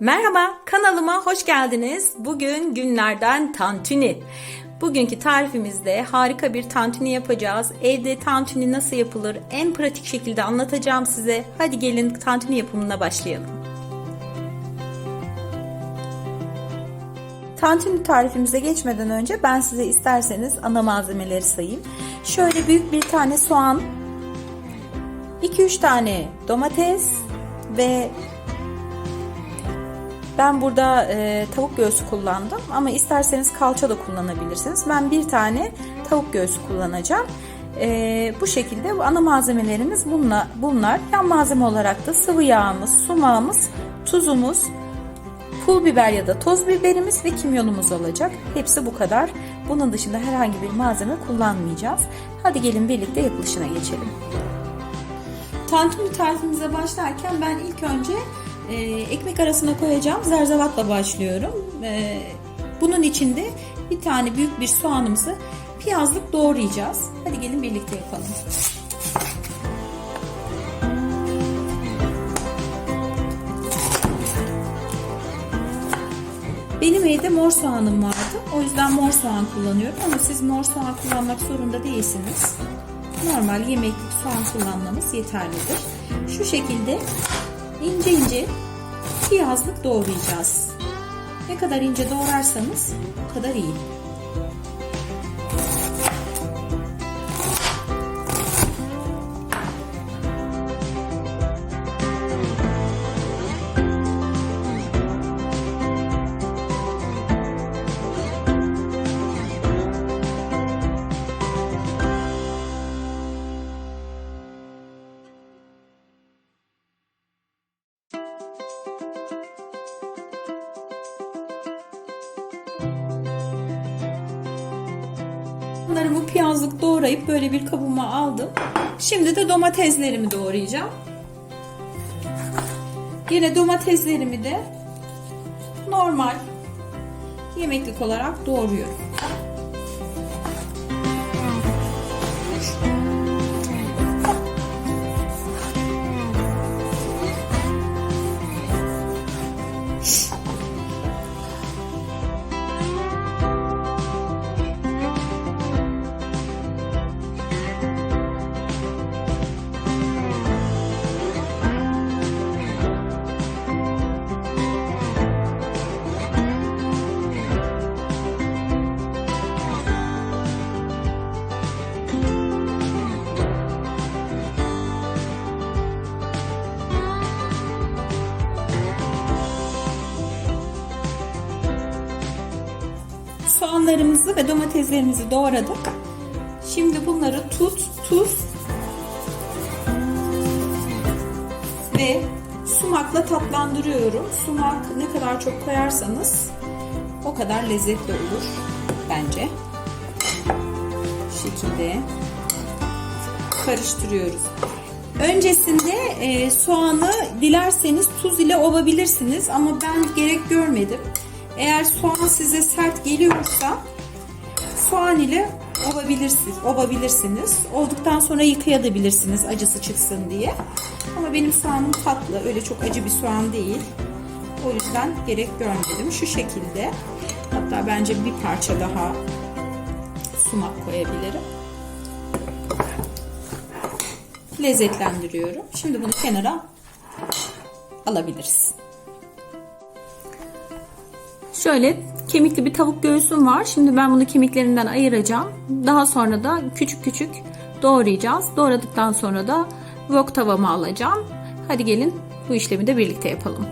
Merhaba, kanalıma hoş geldiniz. Bugün günlerden tantuni. Bugünkü tarifimizde harika bir tantuni yapacağız. Evde tantuni nasıl yapılır en pratik şekilde anlatacağım size. Hadi gelin tantuni yapımına başlayalım. Tantuni tarifimize geçmeden önce ben size isterseniz ana malzemeleri sayayım. Şöyle büyük bir tane soğan, 2-3 tane domates ve ben burada e, tavuk göğsü kullandım ama isterseniz kalça da kullanabilirsiniz. Ben bir tane tavuk göğsü kullanacağım. E, bu şekilde ana malzemelerimiz bunlar. bunlar. Yan malzeme olarak da sıvı yağımız, sumağımız, tuzumuz, pul biber ya da toz biberimiz ve kimyonumuz olacak. Hepsi bu kadar. Bunun dışında herhangi bir malzeme kullanmayacağız. Hadi gelin birlikte yapılışına geçelim. Tantuni tarifimize başlarken ben ilk önce e, ekmek arasına koyacağım zerzevatla başlıyorum. E, bunun içinde bir tane büyük bir soğanımızı piyazlık doğrayacağız. Hadi gelin birlikte yapalım. Benim evde mor soğanım vardı. O yüzden mor soğan kullanıyorum ama siz mor soğan kullanmak zorunda değilsiniz. Normal yemeklik soğan kullanmamız yeterlidir. Şu şekilde ince ince piyazlık doğrayacağız. Ne kadar ince doğrarsanız o kadar iyi. Bunları bu piyazlık doğrayıp böyle bir kabıma aldım. Şimdi de domateslerimi doğrayacağım. Yine domateslerimi de normal yemeklik olarak doğruyorum. Soğanlarımızı ve domateslerimizi doğradık. Şimdi bunları tut, tuz ve sumakla tatlandırıyorum. Sumak ne kadar çok koyarsanız o kadar lezzetli olur bence. Bu şekilde karıştırıyoruz. Öncesinde e, soğanı dilerseniz tuz ile ovabilirsiniz ama ben gerek görmedim. Eğer soğan size sert geliyorsa soğan ile ovabilirsiniz. ovabilirsiniz. Olduktan sonra yıkayabilirsiniz acısı çıksın diye. Ama benim soğanım tatlı. Öyle çok acı bir soğan değil. O yüzden gerek görmedim. Şu şekilde. Hatta bence bir parça daha sumak koyabilirim. Lezzetlendiriyorum. Şimdi bunu kenara alabiliriz. Şöyle kemikli bir tavuk göğsüm var. Şimdi ben bunu kemiklerinden ayıracağım. Daha sonra da küçük küçük doğrayacağız. Doğradıktan sonra da wok tavama alacağım. Hadi gelin bu işlemi de birlikte yapalım.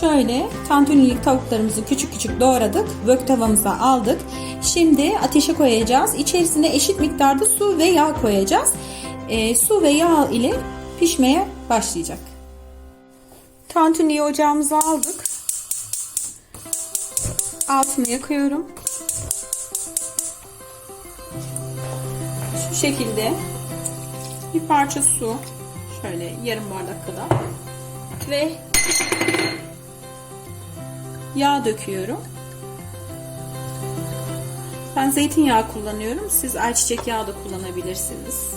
Şöyle tantunilik tavuklarımızı küçük küçük doğradık. Vök tavamıza aldık. Şimdi ateşe koyacağız. İçerisine eşit miktarda su ve yağ koyacağız. Ee, su ve yağ ile pişmeye başlayacak. Tantuniyi ocağımıza aldık. Altını yakıyorum. Şu şekilde bir parça su şöyle yarım bardak kadar ve yağ döküyorum. Ben zeytinyağı kullanıyorum. Siz ayçiçek yağı da kullanabilirsiniz.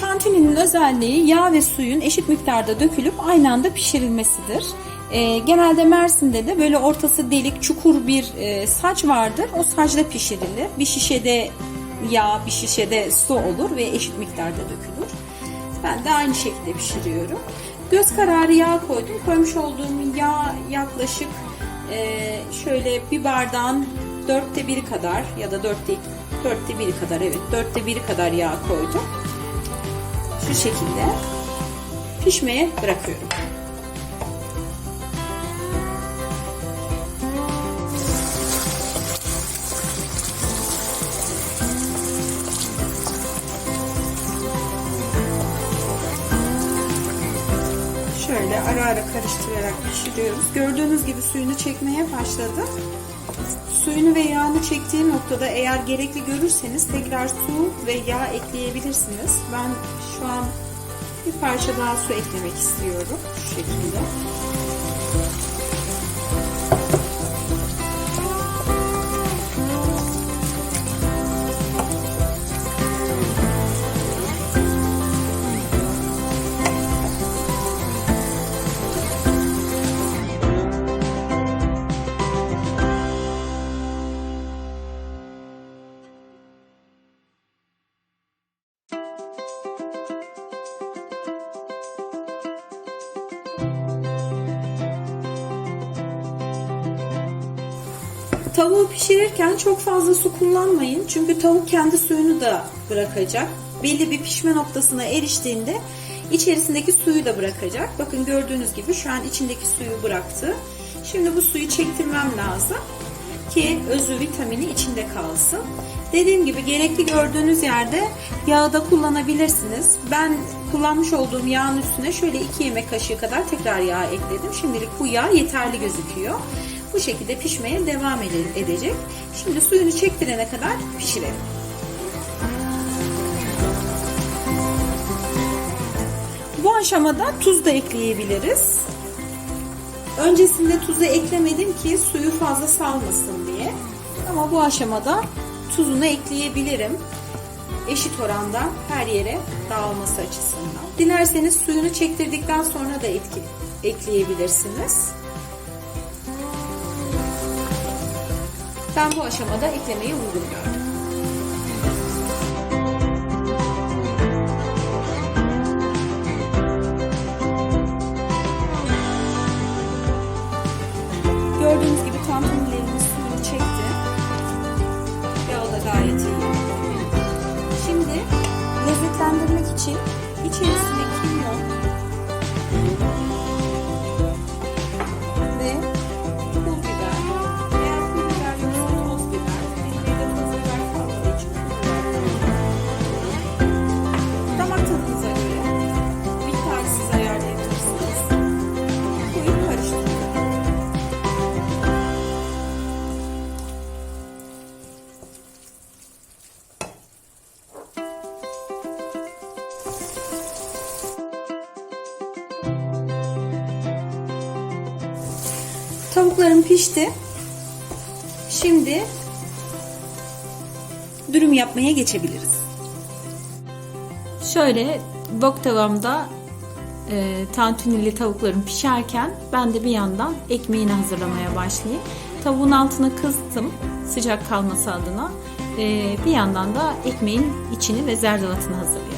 Tantuninin özelliği yağ ve suyun eşit miktarda dökülüp aynı anda pişirilmesidir. E, genelde Mersin'de de böyle ortası delik çukur bir e, saç vardır. O saçta pişirilir. Bir şişede yağ, bir şişede su olur ve eşit miktarda dökülür. Ben de aynı şekilde pişiriyorum. Göz kararı yağ koydum. Koymuş olduğum yağ yaklaşık e, şöyle bir bardağın dörtte biri kadar ya da dörtte, dörtte biri kadar evet dörtte biri kadar yağ koydum. Şu şekilde pişmeye bırakıyorum. Şöyle ara ara karıştırarak pişiriyoruz. Gördüğünüz gibi suyunu çekmeye başladı. Suyunu ve yağını çektiği noktada eğer gerekli görürseniz tekrar su ve yağ ekleyebilirsiniz. Ben şu an bir parça daha su eklemek istiyorum. Şu şekilde. Tavuğu pişirirken çok fazla su kullanmayın. Çünkü tavuk kendi suyunu da bırakacak. Belli bir pişme noktasına eriştiğinde içerisindeki suyu da bırakacak. Bakın gördüğünüz gibi şu an içindeki suyu bıraktı. Şimdi bu suyu çektirmem lazım ki özü vitamini içinde kalsın. Dediğim gibi gerekli gördüğünüz yerde yağı da kullanabilirsiniz. Ben kullanmış olduğum yağın üstüne şöyle 2 yemek kaşığı kadar tekrar yağ ekledim. Şimdilik bu yağ yeterli gözüküyor. Bu şekilde pişmeye devam edecek. Şimdi suyunu çektirene kadar pişirelim. Bu aşamada tuz da ekleyebiliriz. Öncesinde tuzu eklemedim ki suyu fazla salmasın diye. Ama bu aşamada tuzunu ekleyebilirim. Eşit oranda her yere dağılması açısından. Dilerseniz suyunu çektirdikten sonra da etki, ekleyebilirsiniz. Ben bu aşamada eklemeyi gördüm. Gördüğünüz gibi tantunilerimiz suyunu çekti. Yağı da gayet iyi. Şimdi lezzetlendirmek için Göre miktarı siz ayarlayabilirsiniz. Koyup karıştırın. Tavuklarım pişti. Şimdi dürüm yapmaya geçebiliriz. Şöyle wok tavamda e, tantunili tavuklarım pişerken ben de bir yandan ekmeğini hazırlamaya başlayayım. Tavuğun altını kıstım sıcak kalması adına. E, bir yandan da ekmeğin içini ve zerdevatını hazırlıyorum.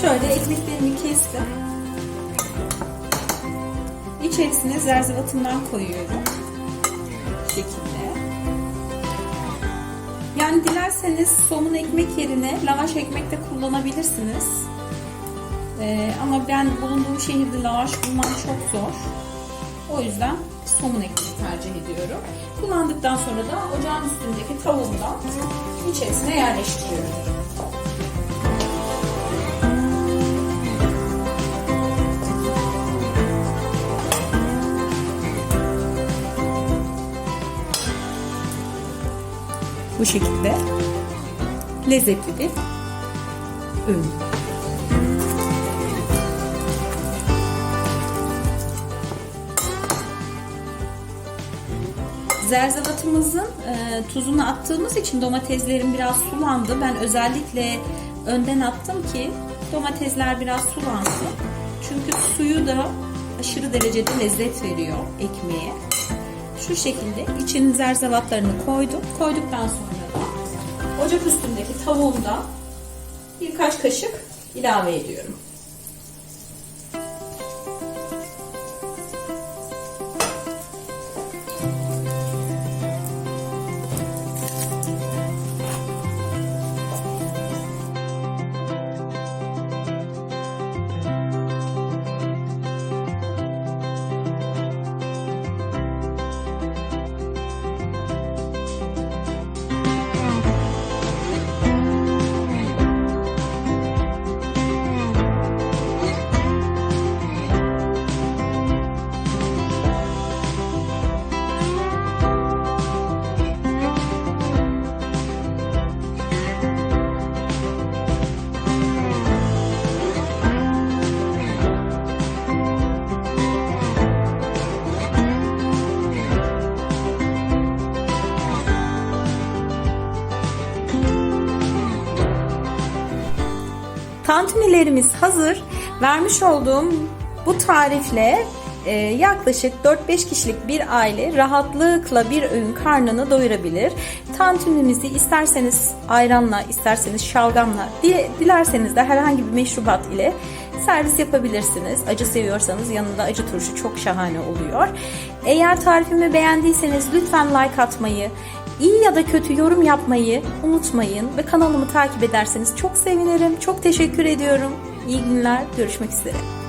Şöyle ekmeklerimi kestim. İçerisine zerzevatımdan koyuyorum. Bu şekilde. Yani dilerseniz somun ekmek yerine lavaş ekmek de kullanabilirsiniz. Ee, ama ben bulunduğum şehirde lavaş bulmam çok zor. O yüzden somun ekmeği tercih ediyorum. Kullandıktan sonra da ocağın üstündeki tavuğumdan içerisine yerleştiriyorum. Bu şekilde lezzetli bir ürün. Zerzevatımızın e, tuzunu attığımız için domateslerim biraz sulandı. Ben özellikle önden attım ki domatesler biraz sulansın. Çünkü suyu da aşırı derecede lezzet veriyor ekmeğe. Şu şekilde için zerzevatlarını koydum. Koyduktan sonra ocak üstündeki tavuğumda birkaç kaşık ilave ediyorum. Tantunilerimiz hazır. Vermiş olduğum bu tarifle e, yaklaşık 4-5 kişilik bir aile rahatlıkla bir öğün karnını doyurabilir. Tantunimizi isterseniz ayranla, isterseniz şalgamla, di- dilerseniz de herhangi bir meşrubat ile servis yapabilirsiniz. Acı seviyorsanız yanında acı turşu çok şahane oluyor. Eğer tarifimi beğendiyseniz lütfen like atmayı, İyi ya da kötü yorum yapmayı unutmayın ve kanalımı takip ederseniz çok sevinirim. Çok teşekkür ediyorum. İyi günler. Görüşmek üzere.